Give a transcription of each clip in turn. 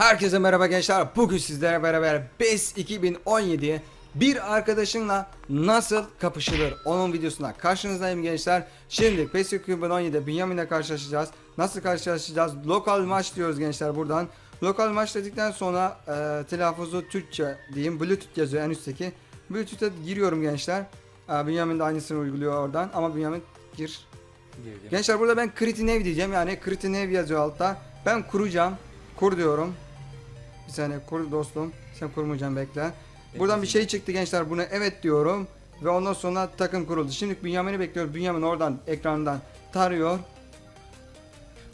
Herkese merhaba gençler. Bugün sizlerle beraber PES 2017'ye bir arkadaşınla nasıl kapışılır onun videosuna karşınızdayım gençler. Şimdi PES 2017'de Bünyamin'le karşılaşacağız. Nasıl karşılaşacağız? Lokal maç diyoruz gençler buradan. Lokal maç dedikten sonra e, telaffuzu Türkçe diyeyim. Bluetooth yazıyor en üstteki. Bluetooth'e giriyorum gençler. E, Bünyamin de aynısını uyguluyor oradan ama Bünyamin gir. Girdim. Gençler burada ben Kritinev diyeceğim yani Kritinev yazıyor altta. Ben kuracağım. Kur diyorum. Bir saniye kur dostum. Sen kurmayacaksın bekle. Buradan bir şey çıktı gençler buna evet diyorum. Ve ondan sonra takım kuruldu. Şimdi Bünyamin'i bekliyoruz. Bünyamin oradan ekrandan tarıyor.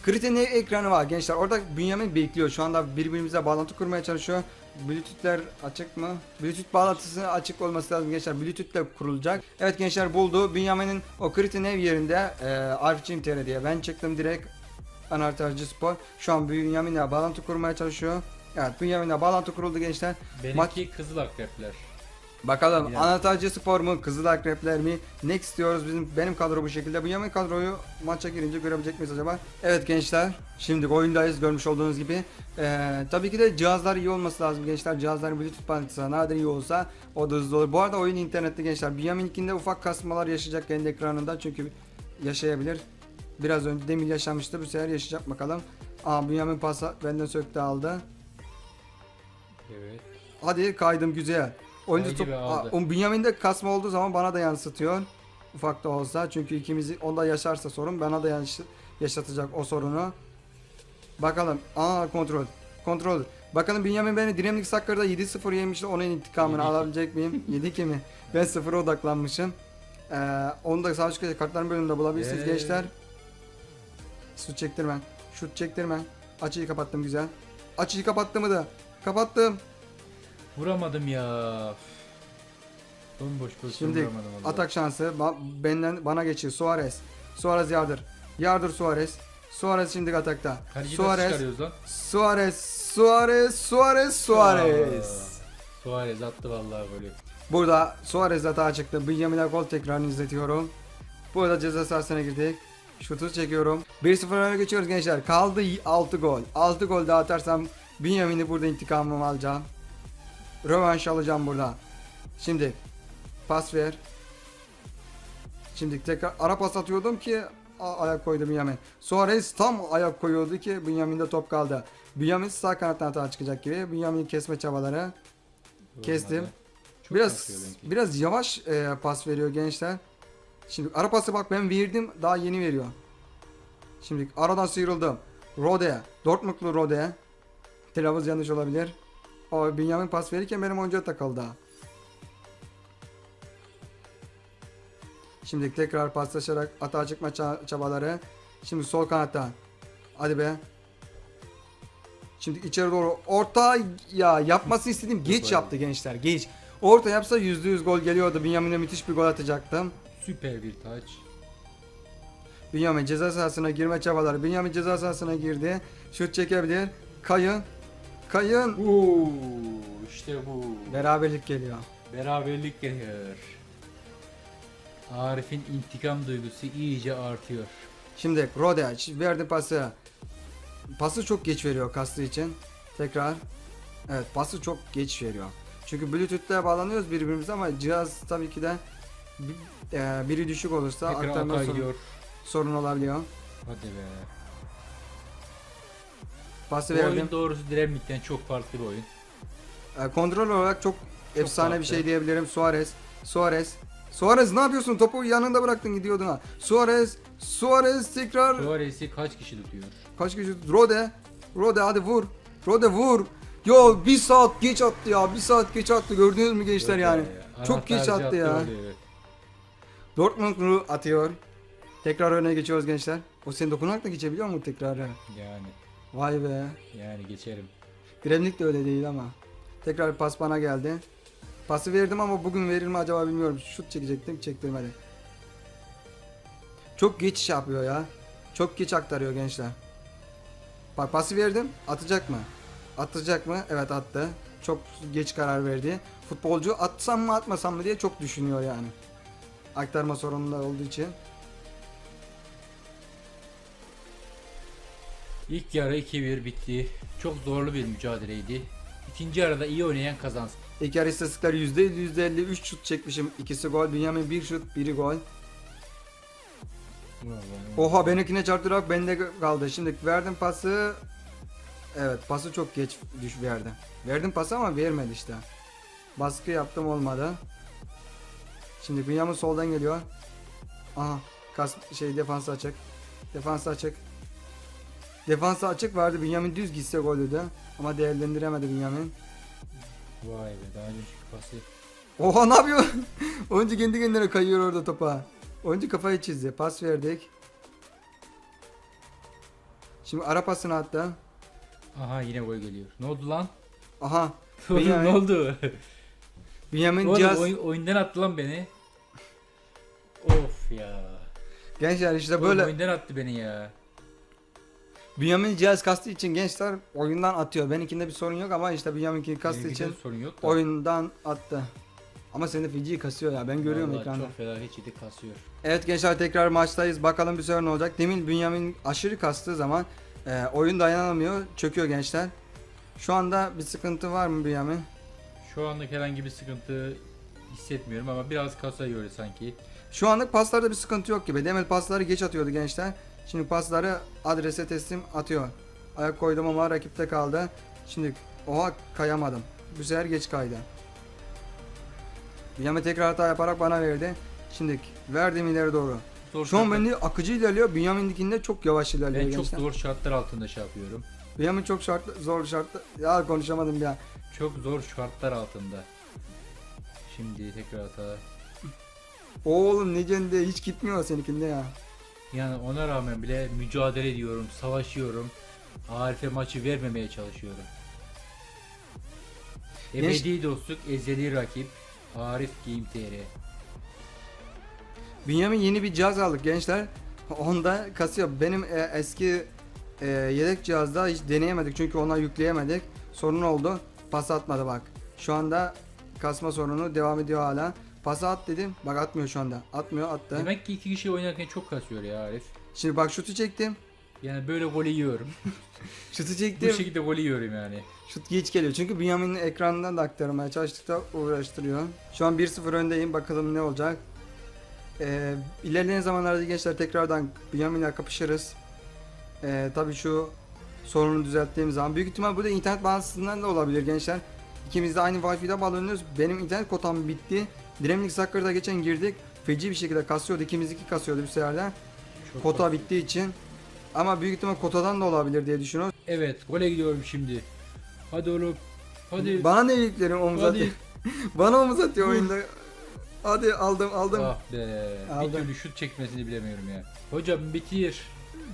Kritinev ekranı var gençler. Orada Bünyamin bekliyor. Şu anda birbirimize bağlantı kurmaya çalışıyor. Bluetooth'ler açık mı? Bluetooth bağlantısı açık olması lazım gençler. Bluetooth'le kurulacak. Evet gençler buldu. Bünyamin'in o Kritinev yerinde e, Arifçim TR diye ben çıktım direkt Anahtarcı Spor. Şu an Bünyamin'le bağlantı kurmaya çalışıyor. Evet Bünyamin'le bağlantı kuruldu gençler. Benimki Maç- kızıl akrepler. Bakalım Yani. Anahtarcı Spor mu? Kızıl Akrepler mi? Ne istiyoruz bizim benim kadro bu şekilde. Bu Yamin kadroyu maça girince görebilecek miyiz acaba? Evet gençler. Şimdi oyundayız görmüş olduğunuz gibi. Ee, tabii ki de cihazlar iyi olması lazım gençler. Cihazların Bluetooth bağlantısı nadir iyi olsa o da hızlı olur. Bu arada oyun internette gençler. Bünyamin'inkinde ufak kasmalar yaşayacak kendi ekranında çünkü yaşayabilir. Biraz önce demin yaşamıştı bu sefer yaşayacak bakalım. Aa Bünyamin pası benden söktü aldı. Evet. Hadi kaydım güzel. Oyuncu top, Aa, Bünyamin'de kasma olduğu zaman bana da yansıtıyor. Ufak da olsa. Çünkü ikimizi onda yaşarsa sorun bana da yaş- yaşatacak o sorunu. Bakalım. Aa kontrol. Kontrol. Bakalım Bünyamin beni Dinamik Sakkar'da 7-0 yemişti. Onun intikamını 7-2. alabilecek miyim? 7-2 mi? Ben 0'a odaklanmışım. Ee, onu da üstte kartların bölümünde bulabilirsiniz Ee. gençler. Şut çektirmen. Şut çektirmen. Açıyı kapattım güzel. Açıyı kapattım mı da? Kapattım. Vuramadım ya. Bomboş pozisyon Şimdi vuramadım vallahi. atak şansı ba- benden bana geçiyor. Suarez. Suarez yardır. Yardır Suarez. Suarez şimdi atakta. Kaleci nasıl Suarez. çıkarıyoruz lan? Suarez. Suarez. Suarez. Suarez. Aa, Suarez attı vallahi golü. Burada Suarez hata çıktı. Benjamin'e gol tekrarını izletiyorum. Burada ceza sahasına girdik. Şutu çekiyorum. 1-0 öne geçiyoruz gençler. Kaldı 6 gol. 6 gol daha atarsam Benjamin'i burada intikamımı alacağım. Rövanş alacağım burada. Şimdi pas ver. Şimdi tekrar ara pas atıyordum ki ayak koydu Bünyamin. Suarez tam ayak koyuyordu ki Bünyamin'de top kaldı. Bünyamin sağ kanattan hata çıkacak gibi. Bünyamin'in kesme çabaları. Kestim. Çok biraz biraz yavaş e, pas veriyor gençler. Şimdi ara pası bak ben verdim daha yeni veriyor. Şimdi aradan sıyrıldım. Rode, Dortmundlu Rode. Telaffuz yanlış olabilir. O Bünyamin pas verirken benim oyuncuya takıldı. Şimdi tekrar paslaşarak atağa çıkma ça- çabaları. Şimdi sol kanatta. Hadi be. Şimdi içeri doğru orta ya yapması istedim. Geç yaptı gençler. Geç. Orta yapsa %100 gol geliyordu. Bünyamin'e müthiş bir gol atacaktım. Süper bir taç. Bünyamin ceza sahasına girme çabaları. Bünyamin ceza sahasına girdi. Şut çekebilir. Kayın. Kayın. Oo, işte bu. Beraberlik geliyor. Beraberlik geliyor. Arif'in intikam duygusu iyice artıyor. Şimdi Rode verdi pası. Pası çok geç veriyor kastığı için. Tekrar. Evet pası çok geç veriyor. Çünkü Bluetooth'la bağlanıyoruz birbirimize ama cihaz tabii ki de e, biri düşük olursa aktarma sorun, sorun olabiliyor. Hadi be. Pası Bu verdim. oyun doğrusu Dinamik'ten çok farklı bir oyun. E, kontrol olarak çok, efsane bir farklı. şey diyebilirim. Suarez. Suarez. Suarez ne yapıyorsun? Topu yanında bıraktın gidiyordun ha. Suarez. Suarez tekrar. Suarez'i kaç kişi tutuyor? Kaç kişi? Rode. Rode hadi vur. Rode vur. Yo bir saat geç attı ya. Bir saat geç attı. Gördünüz mü gençler yani? ya, Çok geç attı ya. golü, evet. Dortmund atıyor. Tekrar öne geçiyoruz gençler. O senin dokunarak da geçebiliyor mu tekrarı? Yani Vay be. yani geçerim. Gremlik de öyle değil ama. Tekrar pas bana geldi. Pası verdim ama bugün verir mi acaba bilmiyorum. Şut çekecektim çektirmedi. Çok geç yapıyor ya. Çok geç aktarıyor gençler. Bak pası verdim. Atacak mı? Atacak mı? Evet attı. Çok geç karar verdi. Futbolcu atsam mı atmasam mı diye çok düşünüyor yani. Aktarma sorununda olduğu için. İlk yarı 2-1 bitti. Çok zorlu bir mücadeleydi. İkinci yarıda iyi oynayan kazansın. İlk yarı istatistikler %50 %50 3 şut çekmişim. ikisi gol. Bünyamin 1 şut, biri gol. Oha benimkine çarptırarak bende kaldı. Şimdi verdim pası. Evet pası çok geç düş verdi. Verdim pası ama vermedi işte. Baskı yaptım olmadı. Şimdi Bünyamin soldan geliyor. Aha kas şey defansı açık. Defansı açık. Defansı açık vardı. Bünyamin düz gitse golüydü. Ama değerlendiremedi Bünyamin. Vay be daha önceki pası. Oha ne yapıyor? Oyuncu kendi kendine kayıyor orada topa. Oyuncu kafayı çizdi. Pas verdik. Şimdi ara pasını attı. Aha yine gol geliyor. Ne oldu lan? Aha. Oğlum Bünyamin- ne oldu? Bünyamin Oğlum cihaz. oyun, oyundan attı lan beni. Of ya. Gençler işte Oğlum böyle. oyundan attı beni ya. Bünyamin cihaz kastı için gençler oyundan atıyor. Benimkinde bir sorun yok ama işte Bünyamin'in kastı Benimkinde için sorun yok da. oyundan attı. Ama seni feci kasıyor ya. Ben görüyorum Vallahi ekranda. Çok felaket ciddi kasıyor. Evet gençler tekrar maçtayız. Bakalım bir sefer ne olacak. Demin Bünyamin aşırı kastığı zaman e, oyun dayanamıyor. Çöküyor gençler. Şu anda bir sıkıntı var mı Bünyamin? Şu anlık herhangi bir sıkıntı hissetmiyorum ama biraz kasa yiyor sanki. Şu anlık paslarda bir sıkıntı yok gibi. Demel pasları geç atıyordu gençler. Şimdi pasları adrese teslim atıyor. Ayak koydum ama rakipte kaldı. Şimdi oha kayamadım. Bu sefer geç kaydı. Bünyamin tekrar hata yaparak bana verdi. Şimdi verdim ileri doğru. Zor Şu an bende akıcı ilerliyor. Bünyamin'dikinde çok yavaş ilerliyor ben çok gençler. zor şartlar altında şey yapıyorum. Bünyamin çok şartlı, zor şartlı. Ya konuşamadım ya. Çok zor şartlar altında. Şimdi tekrar hata. Oğlum Necen'de hiç gitmiyor seninkinde ya. Yani ona rağmen bile mücadele ediyorum, savaşıyorum. Arif'e maçı vermemeye çalışıyorum. Ebedi dostluk, ezeli rakip. Arif Game TR. Bünyamin yeni bir cihaz aldık gençler. Onda kasıyor. Benim e, eski e, yedek cihazda hiç deneyemedik çünkü ona yükleyemedik. Sorun oldu. Pas atmadı bak. Şu anda kasma sorunu devam ediyor hala. Pas at dedim. Bak atmıyor şu anda. Atmıyor attı. Demek ki iki kişi oynarken çok kasıyor ya Arif. Şimdi bak şutu çektim. Yani böyle golü yiyorum. Şutu Bu çektim. şekilde golü yiyorum yani. Şut geç geliyor. Çünkü Bünyamin'in ekranından da aktarmaya çalıştıkça uğraştırıyor. Şu an 1-0 öndeyim. Bakalım ne olacak. Ee, ilerleyen zamanlarda gençler tekrardan Bünyamin'le kapışırız. Ee, tabii şu sorunu düzelttiğim zaman. Büyük ihtimal bu da internet bağlantısından da olabilir gençler. İkimiz de aynı Wi-Fi'de bağlanıyoruz. Benim internet kotam bitti. Diremlik Sakır'da geçen girdik. Feci bir şekilde kasıyordu. İkimiz iki kasıyordu bir seferde. Kota kasıyor. bittiği için. Ama büyük ihtimal kotadan da olabilir diye düşünüyoruz. Evet, gole gidiyorum şimdi. Hadi oğlum. Hadi. Bana ne yüklerim omuz Hadi. atıyor. Bana omuz atıyor oyunda. Hadi aldım aldım. Ah be. Aldım. Bir türlü şut çekmesini bilemiyorum ya. Hocam bitir.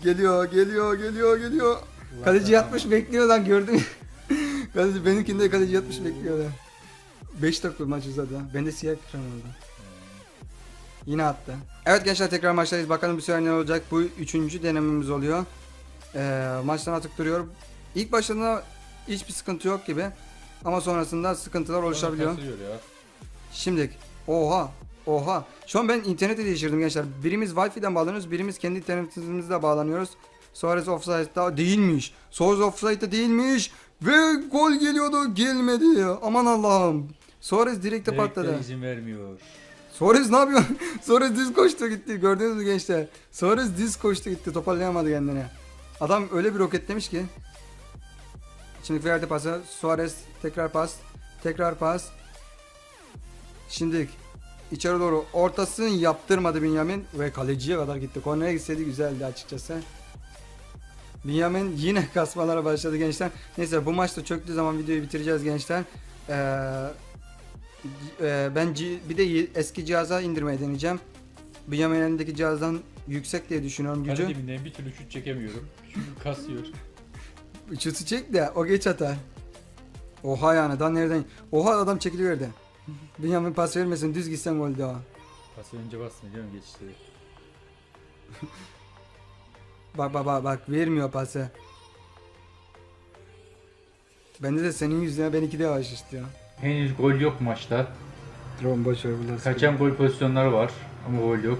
Geliyor geliyor geliyor geliyor. Ulan Kaleci yatmış bekliyor lan gördün kaleci benimkinde kaleci yatmış bekliyor lan. 5 dakika maç uzadı. Bende siyah ekran oldu. Yine attı. Evet gençler tekrar maçtayız. Bakalım bir sefer ne olacak. Bu üçüncü denememiz oluyor. Ee, maçtan atık duruyor. İlk başında hiçbir sıkıntı yok gibi. Ama sonrasında sıkıntılar oluşabiliyor. Şimdi oha oha. Şu an ben interneti değiştirdim gençler. Birimiz Wi-Fi'den bağlanıyoruz, birimiz kendi internetimizle bağlanıyoruz. Suarez offside'da değilmiş. Suarez offside'da değilmiş. Ve gol geliyordu gelmedi. Aman Allah'ım. Suarez direkte patladı. izin vermiyor. Suarez ne yapıyor? Suarez düz koştu gitti. Gördünüz mü gençler? Suarez düz koştu gitti. Toparlayamadı kendini. Adam öyle bir roketlemiş ki. Şimdi verdi pası. Suarez tekrar pas. Tekrar pas. Şimdi içeri doğru ortasını yaptırmadı Binyamin ve kaleciye kadar gitti. Kornere gitseydi güzeldi açıkçası. Binyamin yine kasmalara başladı gençler. Neyse bu maçta çöktüğü zaman videoyu bitireceğiz gençler. Ee, e, ben bir de eski cihaza indirmeyi deneyeceğim. Binyamin elindeki cihazdan yüksek diye düşünüyorum gücü. Kale dibinden bir türlü şut çekemiyorum. Çünkü kasıyor. Şutu çek de o geç atar. Oha yani daha nereden? Oha adam çekiliverdi. Binyamin pas vermesin düz gitsen gol daha. Pası önce değil mi geçişleri? Bak bak bak bak vermiyor pası. Bende de senin yüzüne ben iki de yavaş istiyor. Henüz gol yok maçta. Kaçan gol pozisyonları var ama gol yok.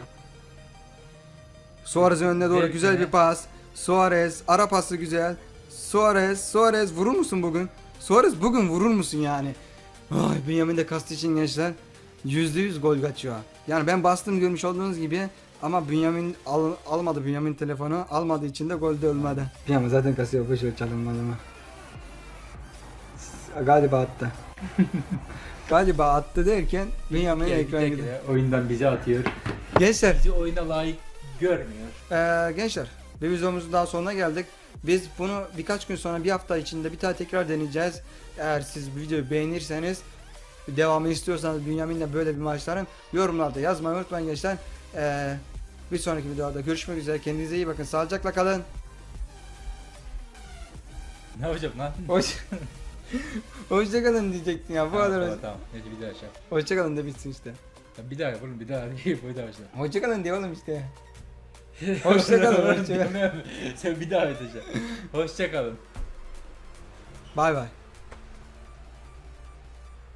Suarez'in önüne doğru Belki güzel de. bir pas. Suarez. Ara pası güzel. Suarez. Suarez vurur musun bugün? Suarez bugün vurur musun yani? Ay Benjamin de kast için gençler. %100 gol kaçıyor. Yani ben bastım görmüş olduğunuz gibi ama Bünyamin al, almadı Bünyamin telefonu. Almadığı için de golde ölmedi. Bünyamin zaten kasıyor boş ver çalınmadı mı? Galiba attı. Galiba attı derken Bünyamin Bir ekran gidiyor. oyundan bizi atıyor. Gençler Bizi oyuna layık görmüyor. Ee, gençler bir videomuzun daha sonuna geldik. Biz bunu birkaç gün sonra bir hafta içinde bir daha tekrar deneyeceğiz. Eğer siz bu videoyu beğenirseniz devamı istiyorsanız Bünyamin'le böyle bir maçların yorumlarda yazmayı unutmayın gençler. Ee, bir sonraki videoda görüşmek üzere. Kendinize iyi bakın. Sağlıcakla kalın. Ne yapacağım lan? Hoş Hoşçakalın diyecektin ya. Bu kadar. Tamam tamam. Neyse bir daha aşağı. Hoşçakalın de bitsin işte. Ya Bir daha yap oğlum bir daha. Bir daha başla. Hoşçakalın diye oğlum işte. Hoşçakalın. hoşçakalın. Sen bir daha aşağı. Hoşçakalın. Bay bay.